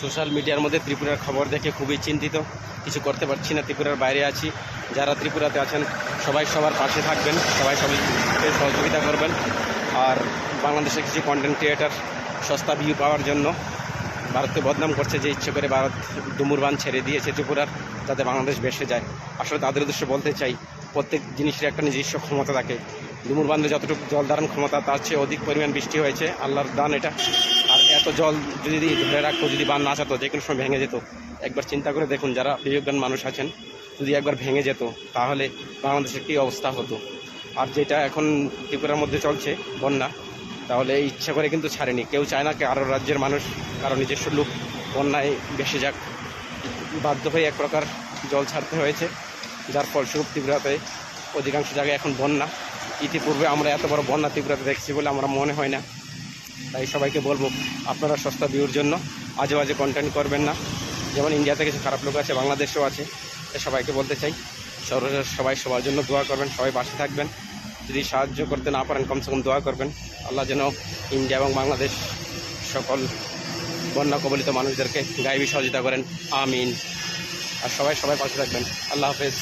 Social মিডিয়ার মধ্যে ত্রিপুরার খবর দেখে খুবই চিন্তিত। কিছু করতে পারছি না, ত্রিপুরার বাইরে আছি। যারা ত্রিপুরাতে আছেন, সবাই সবার পাশে থাকবেন, সবাই সবাইকে সহযোগিতা করবেন। আর বাংলাদেশের কিছু কন্টেন্ট ক্রিয়েটার সস্তা ভিউ পাওয়ার জন্য ভারতকে বদনাম করছে যে ইচ্ছে করে ভারত ডুমুরবান ছেড়ে দিয়েছে ত্রিপুরার, যাতে বাংলাদেশ বেসে যায়। আসলে তাদের উদ্দেশ্যে বলতে চাই, প্রত্যেক জিনিসের একটা নিজস্ব ক্ষমতা থাকে। ডুমুর বান্ধে যতটুকু জল ধারণ ক্ষমতা, তার চেয়ে অধিক পরিমাণ বৃষ্টি হয়েছে। আল্লাহর দান এটা। এত জল যদি ধরে রাখতো, যদি বান না চাতো যে কোনো সময় ভেঙে যেত। একবার চিন্তা করে দেখুন, যারা বিবেকজ্ঞান মানুষ আছেন, যদি একবার ভেঙে যেত, তাহলে বাংলাদেশের কী অবস্থা হতো? আর যেটা এখন ত্রিপুরার মধ্যে চলছে, বন্যা, তাহলে ইচ্ছা করে কিন্তু ছাড়েনি। কেউ চায় না আরও রাজ্যের মানুষ কারও নিজস্ব লোক বন্যায় বেশি যাক। বাধ্য হয়ে এক প্রকার জল ছাড়তে হয়েছে, যার ফলস্বরূপ ত্রিপুরাতে অধিকাংশ জায়গায় এখন বন্যা। ইতিপূর্বে আমরা এত বড় বন্যা ত্রিপুরাতে দেখছি বলে আমরা মনে হয় না। তাই সবাইকে বলব, আপনারা সস্তা ভিউর জন্য আজে বাজে কন্টেন্ট করবেন না। যেমন ইন্ডিয়াতে কিছু খারাপ লোক আছে বাংলাদেশেও আছে, তাই সবাইকে বলতে চাই সবাই সবার জন্য দোয়া করবেন, সবাই পাশে থাকবেন। যদি সাহায্য করতে না পারেন, কমসে কম দোয়া করবেন। আল্লাহ যেন ইন্ডিয়া এবং বাংলাদেশ সকল বন্যা কবলিত মানুষদেরকে গাইবী সহযোগিতা করেন। আমিন। আর সবাই সবাই পাশে থাকবেন। আল্লাহ হাফেজ।